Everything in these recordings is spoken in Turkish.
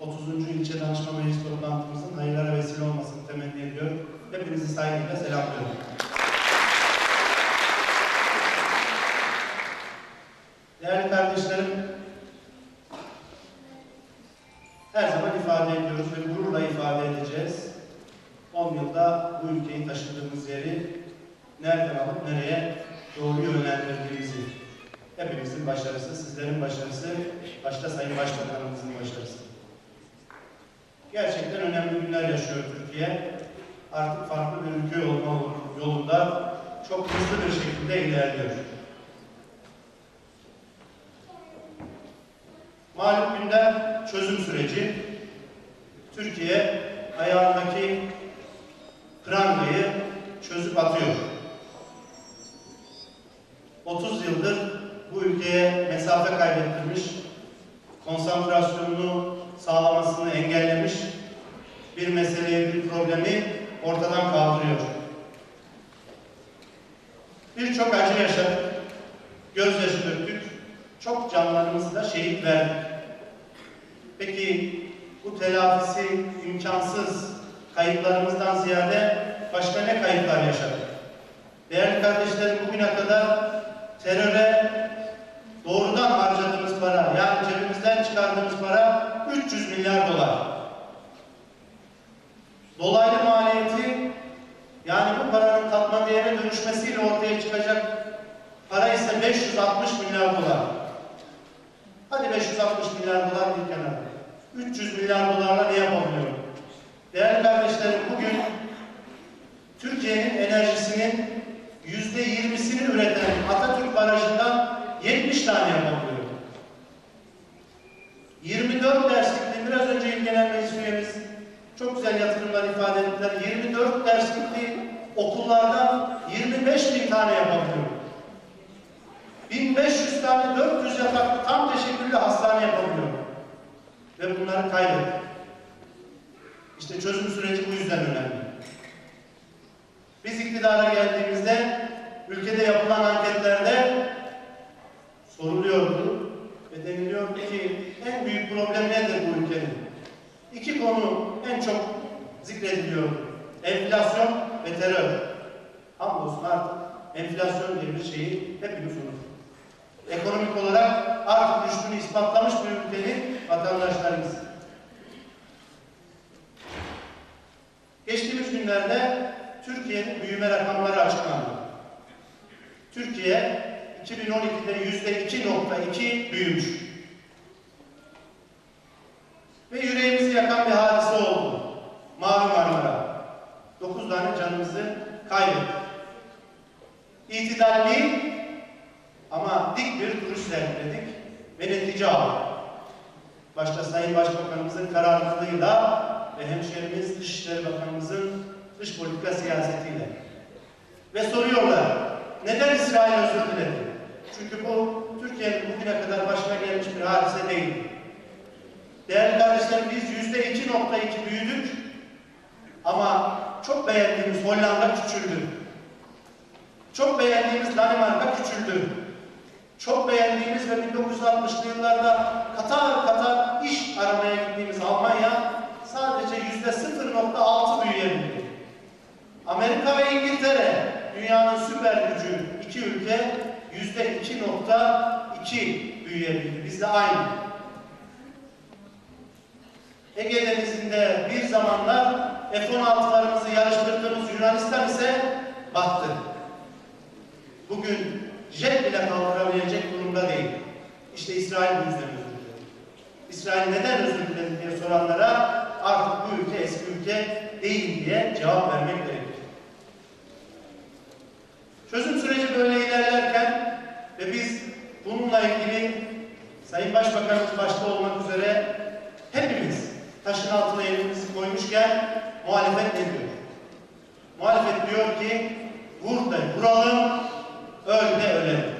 30. ilçe danışma meclis toplantımızın hayırlara vesile olmasını temenni ediyorum. Hepinizi saygıyla selamlıyorum. Değerli kardeşlerim, her zaman ifade ediyoruz ve gururla ifade edeceğiz. 10 yılda bu ülkeyi taşıdığımız yeri nereden alıp nereye doğru yönlendirdiğimizi. Hepimizin başarısı, sizlerin başarısı, başta Sayın Başbakanımızın başarısı. Gerçekten önemli günler yaşıyor Türkiye. Artık farklı bir ülke olma yolunda çok hızlı bir şekilde ilerliyor. Malum gündem çözüm süreci. Türkiye ayağındaki prangayı çözüp atıyor. 30 yıldır bu ülkeye mesafe kaybettirmiş, konsantrasyonunu sağlamasını engellemiş bir meseleyi, bir problemi ortadan kaldırıyor. Birçok acı yaşadık, gözyaşı döktük, çok canlarımızı da şehit verdik. Peki bu telafisi imkansız kayıplarımızdan ziyade başka ne kayıplar yaşadık? Değerli kardeşlerim bugüne kadar teröre doğrudan harcadığımız para, yani cebimizden çıkardığımız para 300 milyar dolar. Dolaylı maliyeti, yani bu paranın katma değere dönüşmesiyle ortaya çıkacak para ise 560 milyar dolar. Hadi 560 milyar dolar bir kenara. 300 milyar dolarla ne yapabiliyor? Değerli kardeşlerim bugün Türkiye'nin enerjisinin yüzde yirmisini üreten Atatürk Barajı'ndan 70 tane yapabiliyor. 24 derslikli, biraz önce İl Genel Meclis üyemiz çok güzel yatırımlar ettiler. 24 derslikli okullardan 25 bin tane yapabiliyor. 1500 tane 400 yataklı tam teşekküllü hastane yapabiliyor. Ve bunları kaybettik. İşte çözüm süreci bu yüzden önemli. Biz iktidara geldiğimizde ülkede yapılan anketlerde soruluyordu ve deniliyordu ki en büyük problem nedir bu ülkenin? İki konu en çok zikrediliyordu. Enflasyon ve terör. Hamdolsun artık enflasyon diye bir şeyi hepimiz unuttuk. Ekonomik olarak artık düştüğünü ispatlamış bir ülkenin vatandaşlarıyız. Geçtiğimiz günlerde Türkiye'nin büyüme rakamları açıklandı. Türkiye 2012'de yüzde 2.2 büyümüş. Aldık. Başta Sayın Başbakanımızın kararlılığıyla ve hemşerimiz Dışişleri Bakanımızın dış politika siyasetiyle. Ve soruyorlar, neden İsrail özür diledi? Çünkü bu Türkiye'nin bugüne kadar başına gelmiş bir hadise değil. Değerli kardeşlerim biz yüzde 2.2 büyüdük ama çok beğendiğimiz Hollanda küçüldü. Çok beğendiğimiz Danimarka küçüldü. Çok beğendiğimiz ve 1960'lı yıllarda Katar Katar iş aramaya gittiğimiz Almanya sadece yüzde 0.6 büyüyebildi. Amerika ve İngiltere dünyanın süper gücü iki ülke yüzde 2.2 büyüyebildi. Biz de aynı. Ege Denizi'nde bir zamanlar F-16'larımızı yarıştırdığımız Yunanistan ise battı. Bugün jet bile kaldırabilecek durumda değil. İşte İsrail bu yüzden özür diledi. İsrail neden özür diledi diye soranlara artık bu ülke eski ülke değil diye cevap vermek gerekir. Çözüm süreci böyle ilerlerken ve biz bununla ilgili Sayın Başbakanımız başta olmak üzere hepimiz taşın altına elimizi koymuşken muhalefet ne diyor? Muhalefet diyor ki vur da vuralım, öl de ölelim.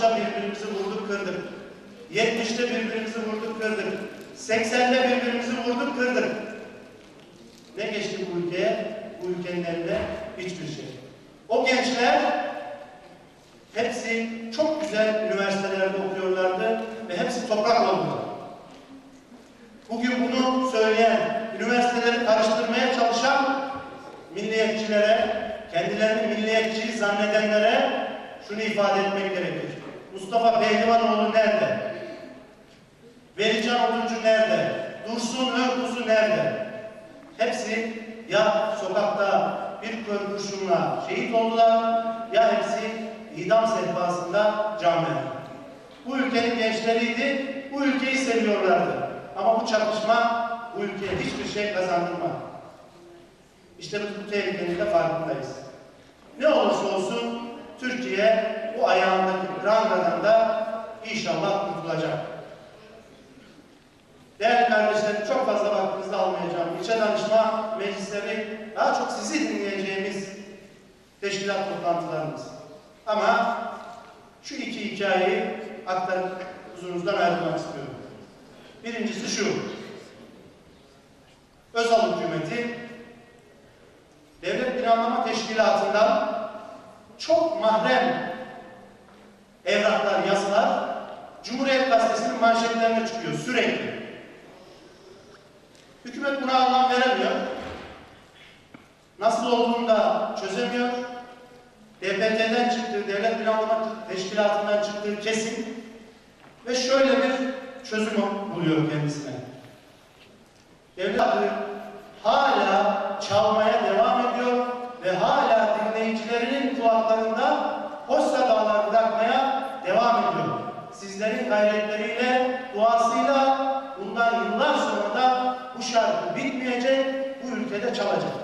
60'ta birbirimizi vurduk kırdık. 70'te birbirimizi vurduk kırdık. 80'de birbirimizi vurduk kırdık. Ne geçti bu ülkeye? Bu ülkenin eline hiçbir şey. O gençler hepsi çok güzel üniversitelerde okuyorlardı ve hepsi toprak oldular. Bugün bunu söyleyen, üniversiteleri karıştırmaya çalışan milliyetçilere, kendilerini milliyetçi zannedenlere şunu ifade etmek gerekir. Mustafa Pehlivanoğlu nerede? Velican Oduncu nerede? Dursun Önkuzu nerede? Hepsi ya sokakta bir kör kurşunla şehit oldular ya hepsi idam sehpasında can verdi. Bu ülkenin gençleriydi, bu ülkeyi seviyorlardı. Ama bu çatışma bu ülkeye hiçbir şey kazandırmadı. İşte biz bu tehlikenin de farkındayız. Ne olursa olsun Türkiye bu ayağındaki prangadan da inşallah kurtulacak. Değerli kardeşlerim çok fazla vaktinizi almayacağım. İlçe danışma meclisleri daha çok sizi dinleyeceğimiz teşkilat toplantılarımız. Ama şu iki hikayeyi aktarıp huzurunuzdan ayrılmak istiyorum. Birincisi şu. Özal hükümeti devlet planlama teşkilatından çok mahrem evraklar, yazılar Cumhuriyet Gazetesi'nin manşetlerine çıkıyor sürekli. Hükümet buna anlam veremiyor. Nasıl olduğunu da çözemiyor. DPT'den çıktığı, Devlet Planlama Teşkilatı'ndan çıktığı kesin ve şöyle bir çözüm buluyor kendisine. Devlet gayretleriyle, duasıyla bundan yıllar sonra da bu şarkı bitmeyecek, bu ülkede çalacak.